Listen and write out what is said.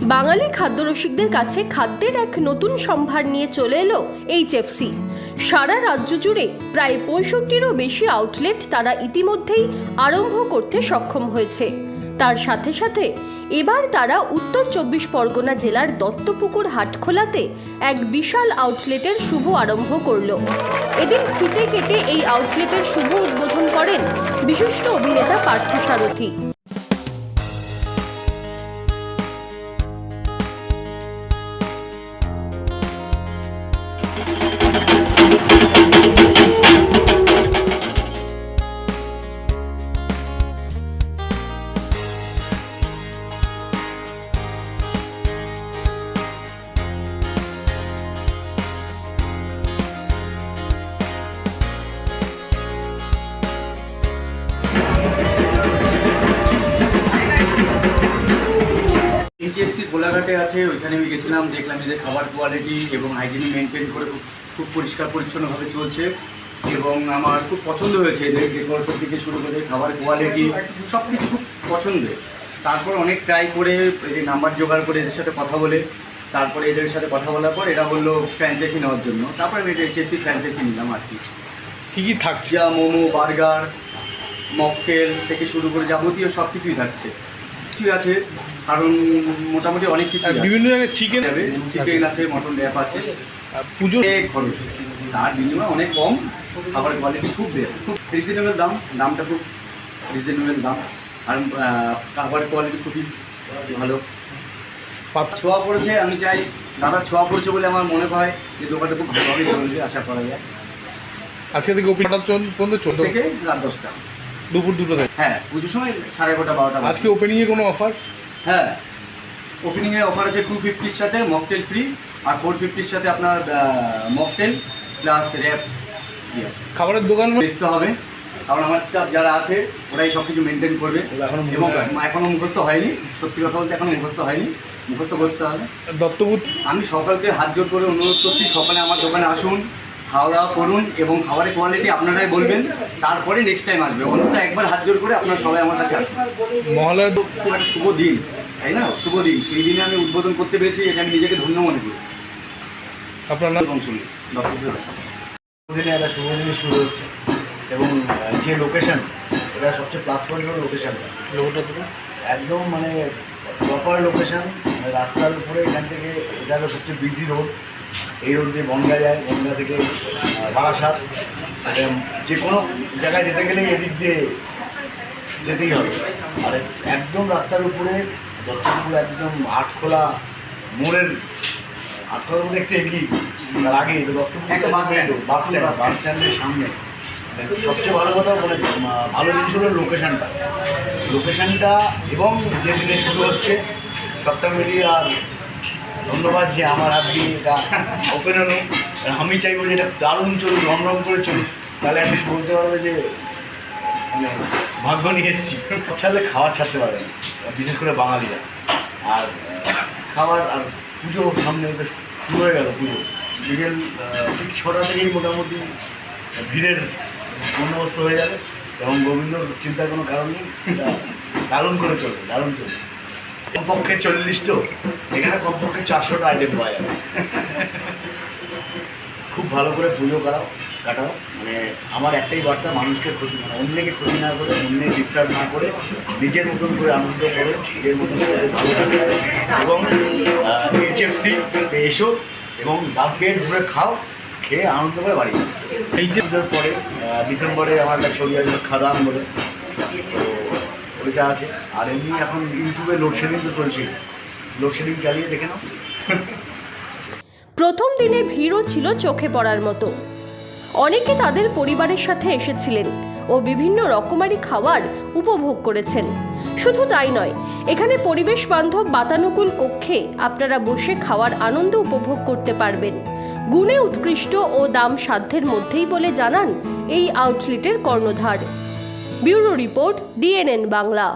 বাঙালি খাদ্যরসিকদের কাছে খাদ্যের এক নতুন সম্ভার নিয়ে চলে এলো এইচএফসি। সারা রাজ্য জুড়ে প্রায় পঁয়ষট্টিরও বেশি আউটলেট তারা ইতিমধ্যেই আরম্ভ করতে সক্ষম হয়েছে। তার সাথে সাথে এবার তারা উত্তর চব্বিশ পরগনা জেলার দত্তপুকুর হাটখোলাতে এক বিশাল আউটলেটের শুভ আরম্ভ করল। এদিন ফিতে কেটে এই আউটলেটের শুভ উদ্বোধন করেন বিশিষ্ট অভিনেতা পার্থ সারথী। আছে ওইখানে আমি গেছিলাম দেখলাম যে খাবার কোয়ালিটি এবং হাইজিন মেনটেন করে খুব পরিষ্কার পরিচ্ছন্নভাবে চলছে এবং আমার খুব পছন্দ হয়েছে এদের ডেকোরেশন থেকে শুরু করে খাবার কোয়ালিটি সব কিছু খুব পছন্দের। তারপর অনেক ট্রাই করে এই নাম্বার জোগাড় করে এদের সাথে কথা বলে তারপরে এদের সাথে কথা বলার পর এরা বলল ফ্র্যাঞ্চাইজি নেওয়ার জন্য। তারপরে আমি এইচএফসি ফ্র্যাঞ্চাইজি নিলাম আর কি। কি কি থাকছে? মোমো বার্গার মকটেল থেকে শুরু করে যাবতীয় সব কিছুই থাকছে। ঠিক আছে কারণ মোটামুটি অনেক কিছু বিভিন্ন জায়গায় চিকেন চিকেন আছে মটন র্যাপ আছে। পুজো অনেক খরচ। তার বিনিময়ে অনেক কম খাবার কোয়ালিটি খুব বেস্ট খুব রিজনেবল দাম দামটা খুব রিজনেবল দাম। আর খাবার কোয়ালিটি খুবই ভালো। ছোঁয়া পড়েছে আমি চাই দাদা ছোঁয়া পড়েছে বলে আমার মনে হয় যে দোকানটা খুব ভালোভাবে চলবে আশা করা যায়। আজকে থেকে পর্যন্ত চলতো থেকে রাত দশটা। দুপুর দুটো থেকে। হ্যাঁ পুজোর সময় সাড়ে এগারোটা বারোটা। আজকে ওপেনিংয়ে কোনো অফার হ্যাঁ ওপেনিংয়ে অফার আছে টু ফিফটির সাথে মকটেল ফ্রি আর ফোর ফিফটির সাথে আপনার মকটেল প্লাস র্যাপ ফ্রি আছে। খাবারের দোকান? দেখতে হবে কারণ আমার স্টাফ যারা আছে ওরাই সব কিছু মেনটেন করবে এখনও এবং। এখনও মুখস্থ হয়নি সত্যি কথা বলতে এখনও মুখস্থ হয়নি। মুখস্থ করতে হবে। দত্তপুর? আমি সকালকে হাত জোর করে অনুরোধ করছি সকালে আমার দোকানে আসুন। খাওয়া দাওয়া করুন এবং খাবারের কোয়ালিটি আপনারাই বলবেন তারপরে নেক্সট টাইম আসবে। অন্তত একবার হাত জোর করে আপনারা সবাই আমার কাছে আসুন। মহালয়া খুব একটা শুভ দিন তাই না? শুভ দিন। সেই দিনে আমি উদ্বোধন করতে পেরেছি এটা আমি নিজেকে ধন্য মনে করি। আপনার নাম? শুনি দিনে একটা শুভ জিনিস শুরু হচ্ছে। এবং যে লোকেশন এটা সবচেয়ে প্লাস পয়েন্ট হলো লোকেশনটা একদম মানে প্রপার লোকেশন মানে রাস্তার উপরে এখান থেকে এটা হলো সবচেয়ে বিজি রোড এই রোড দিয়ে বনগা যায় বনগা থেকে বারাসাত। যে কোনো জায়গায় যেতে গেলে এদিক দিয়ে যেতেই হবে। আর একদম রাস্তার উপরে দত্তপুর একদম আটখোলা মোড়ের আটখোলার মধ্যে একটু এগিয়ে তার আগে দত্তপুর একটা bus stand. Bus stand bus স্ট্যান্ডের সামনে। সবচেয়ে ভালো কথা মানে উম, ভালো জিনিস হলো লোকেশনটা লোকেশনটা এবং যে শুরু হচ্ছে সবটা মিলিয়ে আর ধন্যবাদ যে আমার হাত দিয়ে এটা ওপেন হলো আমি চাইব যে এটা দারুণ চলুক, রমরম করে চলুক। তাহলে আমি বলতে পারব যে মানে ভাগ্য নিয়ে এসেছি। ছাড়লে খাওয়ার ছাড়তে পারবে না বিশেষ করে বাঙালিরা। আর খাবার আর পুজো, সামনে শুরু হয়ে গেল পুজো। বিকেল ঠিক ছটা থেকেই মোটামুটি ভিড়ের বন্দোবস্ত হয়ে যাবে। এবং গোবিন্দ, চিন্তার কোনো কারণ নেই। দারুণ করে চলবে, দারুণ চলবে। কমপক্ষে চল্লিশ তো এখানে কমপক্ষে চারশোটা আইটেম পাওয়া যাবে। খুব ভালো করে পুজো করাও, কাটাও। মানে আমার একটাই বার্তা, মানুষকে ক্ষতি মানে অন্যকে ক্ষতি না করে, অন্যকে ডিস্টার্ব না করে, নিজের মতন করে আনন্দ করো, নিজের মতন করে ভালো এবং এইচএফসি এসো এবং ডাব ঘুরে খাও, খেয়ে আনন্দ করে বাড়ি যাও। এই পরে ডিসেম্বরে আমার একটা ছবি আসবে, খাদান বলে। তো ওইটা আছে। আর এমনি এখন ইউটিউবে লোডশেডিং তো চলছে লোডশেডিং চালিয়ে দেখে নাও। প্রথম দিনে ভিড়ও ছিল চোখে পড়ার মতো। অনেকে তাদের পরিবারের সাথে এসেছিলেন ও বিভিন্ন রকমারি খাবার উপভোগ করেছেন। শুধু তাই নয়, এখানে পরিবেশ বান্ধব বাতানুকূল কক্ষে আপনারা বসে খাওয়ার আনন্দ উপভোগ করতে পারবেন। গুণে উৎকৃষ্ট ও দাম সাধ্যের মধ্যেই বলে জানান এই আউটলেটের কর্ণধার। Bureau report DNN Bangla